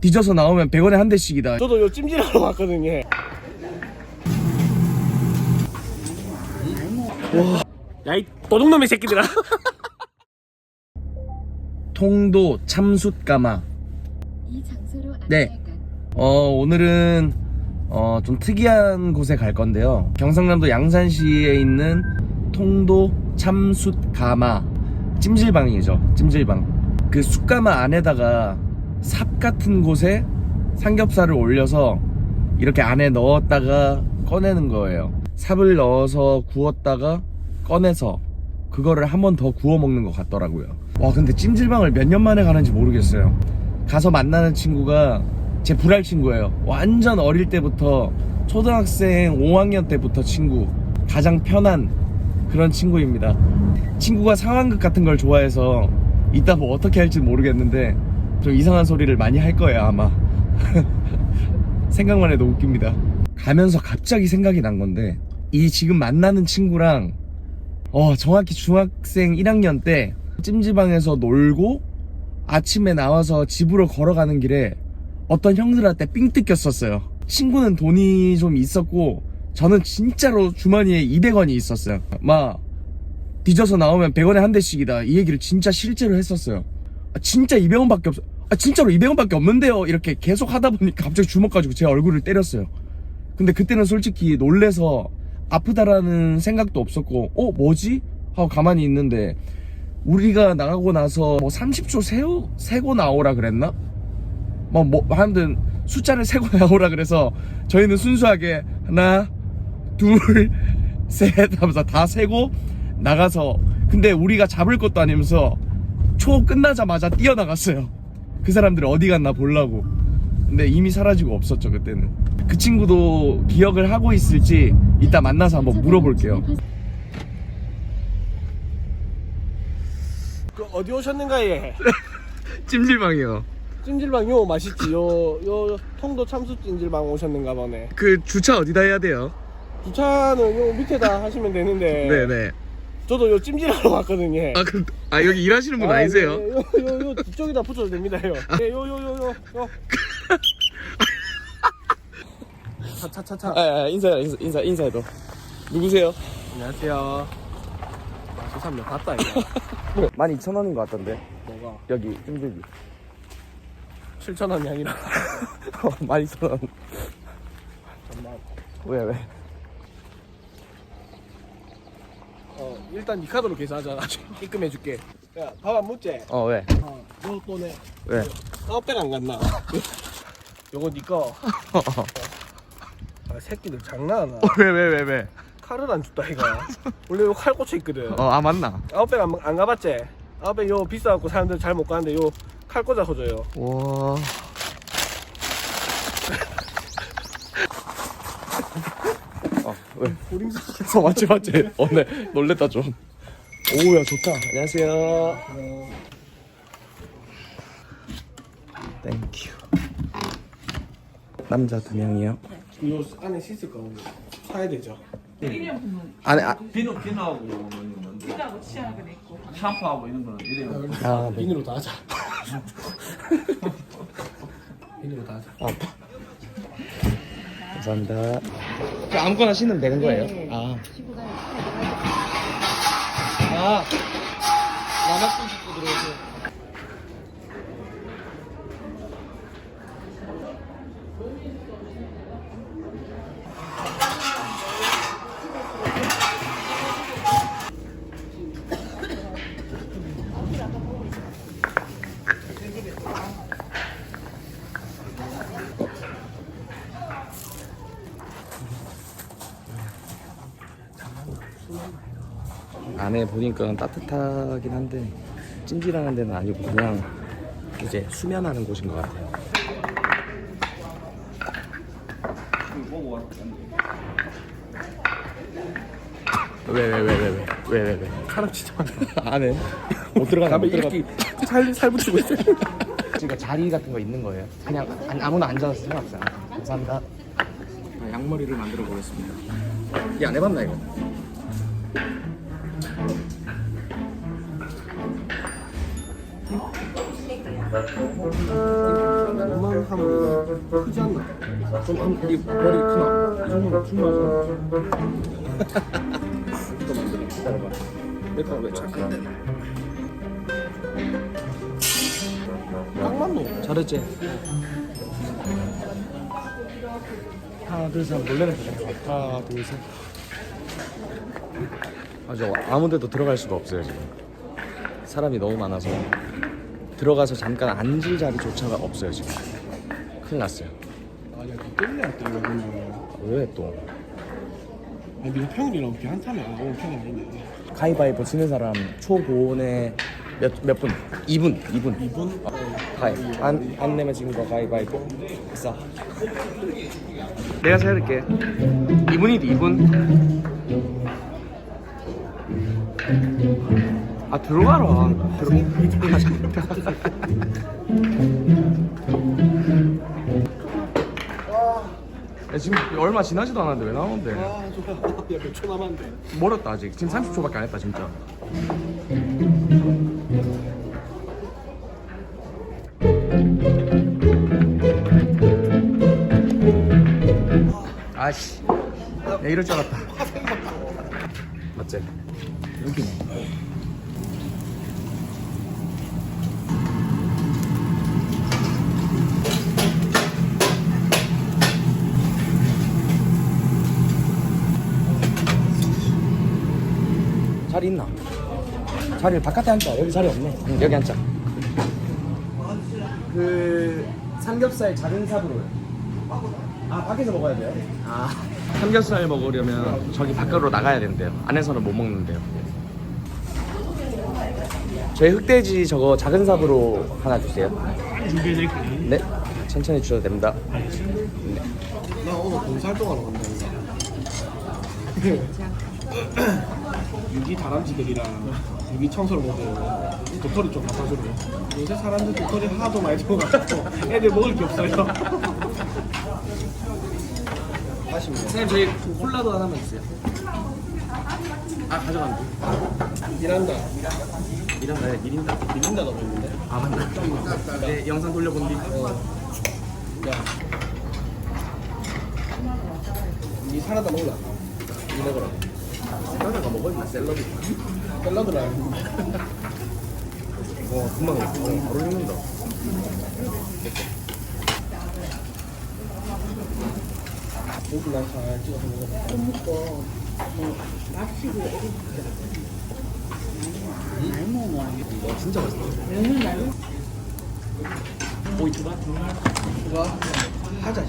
뒤져서 나오면 100원에 한 대씩이다. 저도 요 찜질하러 왔거든요. 와, 야이 도둑놈의 새끼들아. 통도 참숯가마. 네. 어, 오늘은 어, 좀 특이한 곳에 갈 건데요. 경상남도 양산시에 있는 통도 참숯가마 찜질방이죠. 찜질방. 그 숯가마 안에다가 삽 같은 곳에 삼겹살을 올려서 이렇게 안에 넣었다가 꺼내는 거예요. 삽을 넣어서 구웠다가 꺼내서 그거를 한 번 더 구워 먹는 것 같더라고요. 와, 근데 찜질방을 몇 년 만에 가는지 모르겠어요. 가서 만나는 친구가 제 불알 친구예요. 완전 어릴 때부터 초등학생 5학년 때부터 친구. 가장 편한 그런 친구입니다. 친구가 상황극 같은 걸 좋아해서 이따 뭐 어떻게 할지 모르겠는데 좀 이상한 소리를 많이 할 거예요, 아마. 생각만 해도 웃깁니다. 가면서 갑자기 생각이 난 건데 이 지금 만나는 친구랑 어, 정확히 중학생 1학년 때 찜질방에서 놀고 아침에 나와서 집으로 걸어가는 길에 어떤 형들한테 삥 뜯겼었어요. 친구는 돈이 좀 있었고 저는 진짜로 주머니에 200원이 있었어요. 막 뒤져서 나오면 100원에 한 대씩이다. 이 얘기를 진짜 실제로 했었어요. 아, 진짜 200원밖에 없어. 아, 진짜로 200원밖에 없는데요. 이렇게 계속 하다 보니까 갑자기 주먹 가지고 제 얼굴을 때렸어요. 근데 그때는 솔직히 놀래서 아프다라는 생각도 없었고, 어, 뭐지? 하고 가만히 있는데, 우리가 나가고 나서 뭐 30초 세고, 세고 나오라 그랬나? 뭐, 뭐, 하여튼 숫자를 세고 나오라 그래서 저희는 순수하게 하나, 둘, 셋 하면서 다 세고 나가서 근데 우리가 잡을 것도 아니면서 초 끝나자마자 뛰어나갔어요. 그 사람들이 어디 갔나 보려고. 근데 이미 사라지고 없었죠, 그때는. 그 친구도 기억을 하고 있을지 이따 만나서 한번 물어볼게요. 그 어디 오셨는가 예? 찜질방이요. 찜질방 요 맛있지. 요 요 통도 참수 찜질방 오셨는가 보네. 그 주차 어디다 해야 돼요? 주차는 요 밑에다 하시면 되는데. 네네. 저도 요 찜질하러 왔거든요. 아, 그, 아 여기 일하시는 분 아, 아니세요? 네, 요, 요, 요 뒤쪽에다 붙여도 됩니다, 요. 네, 요, 요, 요, 요, 요. 차, 차, 차, 차. 아, 아, 인사, 인사, 인사, 인사해도. 누구세요? 안녕하세요. 아, 내 봤다, 이거. 12,000원인 것 같던데. 뭐가? 여기 찜질기. 7,000원이 아니라. 12,000원. 잠깐만. 왜, 왜? 어, 일단 이 카드로 계산하자. 입금해줄게. 야, 밥 안 묻지? 어, 왜? 어, 너 또네. 왜? 아웃백 안 갔나? 요거 니 거. 아, 새끼들 장난하나? 왜, 왜, 왜, 왜? 칼을 안 줬다, 이거. 원래 요 칼 꽂혀 있거든. 어, 아, 맞나? 아웃백 안, 안 가봤지? 아웃백 요 비싸갖고 사람들 잘 못 가는데 요 칼 꽂아서 줘요. 와. 왜? 우림사. 어, 맞지, 맞지. 어, 네. 놀랬다, 좀. 오야, 좋다. 안녕하세요. 땡큐. 남자 두 명이요. 요 안에 씻을 거 사야 되죠. 안에, 아, 비누 비누하고 이런 거 비누하고 치약은 있고 샴푸하고 이런 거는 이래요. 아, 네. 비누로 다 하자. 비누로 다 하자. 감사합니다. 아무거나 신으면 되는 거예요? 아. 아, 남학생 안에 보니까 따뜻하긴 한데 찜질하는 데는 아니고 그냥 이제 수면하는 곳인 것 같아요. 왜 왜 왜 왜 왜 왜왜 카락 진짜 안에 못 들어가나 못 들어가. 이렇게 살, 살 붙이고 있어요. 그러니까 자리 같은 거 있는 거예요. 그냥 안- 아무나 앉아서 상관없어요. 감사합니다. 아, 양머리를 만들어 보겠습니다. 이안 해봤나 이거? 이만 하면 크지 않나? 좀이 머리 크나? 이 정도면 충분하잖아. 또 만들어. 기다려봐. 내가 왜 착한데? 딱 맞노? 잘했지? 하나 둘셋 놀래는 거죠 하나 둘셋 아주 아무데도 들어갈 수가 없어요 지금 사람이 너무 많아서 들어가서 잠깐 앉을 자리조차가 없어요 지금 큰일 났어요 아니야, 니 때문에 안 때문에 그러면. 왜 또? 아니, 네가 평일이라고 이렇게 한타면 안 오면 평이 아닌데. 가위바위보 치는 사람 초고온에 몇, 몇 분? 2분 2분 2분? 가위 안, 안 내면 지금 거 가위바위보 싸 내가 세울게 2분이지 2분 아 들어가라. 들어가자 야, 지금 얼마 지나지도 않았는데 왜 나오는데? 아, 좋아. 야, 몇초 남았는데. 멀었다 아직. 지금 30초밖에 안 했다 진짜. 아씨. 내가 이럴 줄 알았다. 맞지? 여기네 자리 있나? 자리 바깥에 앉자. 여기 자리 없네. 응, 여기 앉자. 그 삼겹살 작은 삽으로요. 아 밖에서 먹어야 돼요? 아 삼겹살 먹으려면 저기 밖으로 나가야 된대요. 안에서는 못 먹는데요. 저희 흑돼지 저거 작은 삽으로 하나 주세요. 준비해드릴게. 네, 천천히 주셔도 됩니다. 나 오늘 봉사활동하러 간다 유기 다람쥐들이랑 유기 청소를 못해요. 도토리 좀 갖다 주래 요새 사람들 도토리 하도 많이 먹어가지고 애들 먹을 게 없어요. 아쉽네 선생님 저희 콜라도 하나만 주세요. 아 가져간대 미란다. 이런 거 일인다. 미린다가 뭐 있는데. 아 맞나? 네 영상 돌려본 뒤. 야. 니 사라다 먹을라 니 먹어라 사라다가 먹어야 샐러드. 샐러드라 와 금방 어, 바로 익는다. 고기 난잘 찍어서 먹어 와 진짜 맛있다. 오이 추가? 그거 하자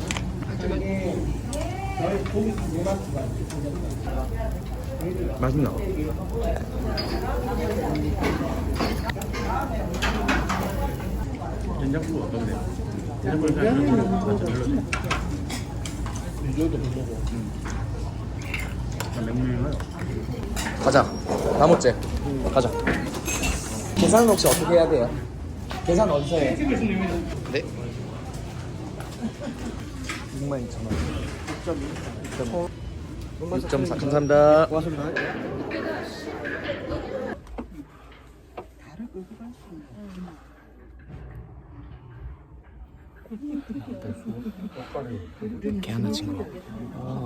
너희 고기 맛있나? 된장국 어떤데? 된장국 잘 별로네. 이거도 못 먹어 가자. 나머째. 가자. 계산은 혹시 어떻게 해야 돼요? 계산 어디서 해? 네. 6만 2천 원. 6.4 감사합니다. 고맙습니다 개한나 친구.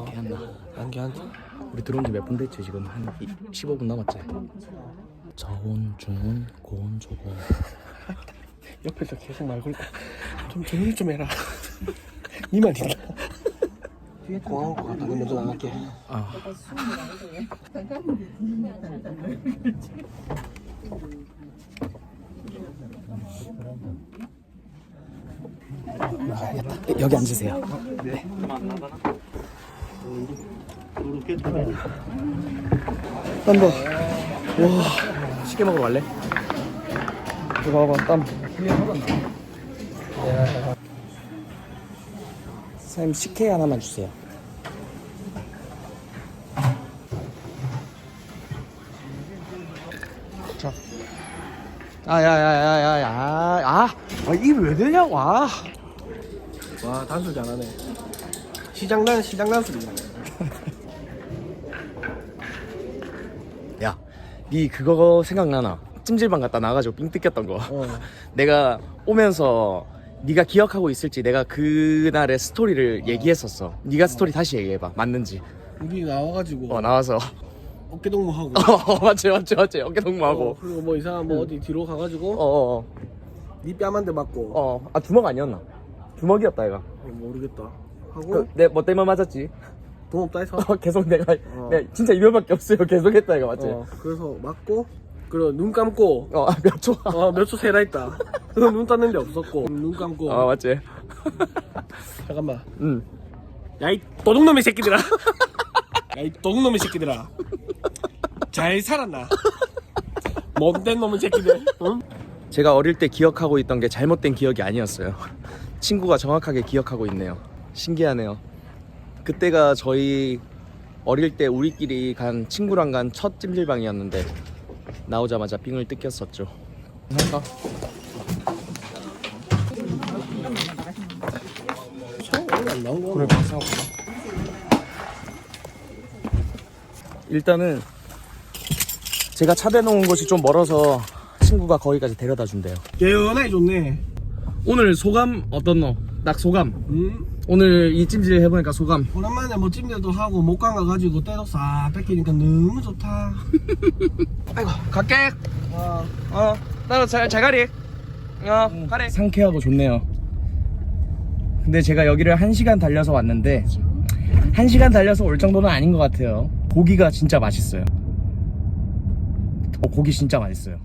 개한나. 난 개한나. 우리 들어온 지 몇 분 됐지 지금 한 15분 남았지. 저온, 중온, 고온, 저고온. 옆에서 계속 말 걸고 좀 조용히 좀 해라 니만 있다 공항 것 같다 먼저 나갈게 아. 나가야겠다. 여기 앉으세요. 네. 땀 봐. 와, 쉽게 먹으러 갈래? 이거 봐봐, 땀. 선생님 식혜 하나만 주세요. 자. 아, 야, 야, 야, 야, 야, 아, 아, 이게 왜 되냐고, 아. 와 단술 잘하네 시장난 시장 단술이네 야, 니 그거 생각나나? 찜질방 갔다 나가지고 삥 뜯겼던 거. 어. 내가 오면서 네가 기억하고 있을지 내가 그날의 스토리를 얘기했었어. 네가 스토리 다시 얘기해봐. 맞는지. 우리 나와가지고 어 나와서. 어깨 동무하고 어 맞지 맞지 맞지. 어깨 어, 동무하고. 그리고 뭐 이상한 뭐 어디 뒤로 가가지고 어어어. 어, 네뺨한 대 맞고 어. 아 주먹 아니었나? 주먹이었다 얘가. 어, 모르겠다 하고 그내뭐 때문에 맞았지? 돈 없다 해서 어, 계속 내가 어. 내가 진짜 이별밖에 없어요. 계속 했다 이거 맞지? 어, 그래서 맞고 그리고 눈 감고 어 몇 초? 어 몇 초 세라 했다 눈 떴는 데 없었고 눈 감고 어 맞지? 잠깐만 응. 야이 도둑놈의 새끼들아 야이 도둑놈의 새끼들아 잘 살았나 못된 놈의 새끼들 응? 제가 어릴 때 기억하고 있던 게 잘못된 기억이 아니었어요. 친구가 정확하게 기억하고 있네요. 신기하네요. 그때가 저희 어릴 때 우리끼리 간 친구랑 간 첫 찜질방이었는데 나오자마자 삥을 뜯겼었죠. 할까? 그래 박사 일단은 제가 차 대놓은 곳이 좀 멀어서 친구가 거기까지 데려다 준대요. 개연하게 좋네 오늘 소감 어떻노? 딱 소감. 응? 오늘 이 찜질 해보니까 소감. 오랜만에 뭐 찜질도 하고 목감 가가지고 때도 싹 뺏기니까 너무 좋다 아이고 갈게. 와어 나도 잘, 잘 가리. 어 가리. 상쾌하고 좋네요. 근데 제가 여기를 한 시간 달려서 왔는데 한 시간 달려서 올 정도는 아닌 것 같아요. 고기가 진짜 맛있어요. 어, 고기 진짜 맛있어요.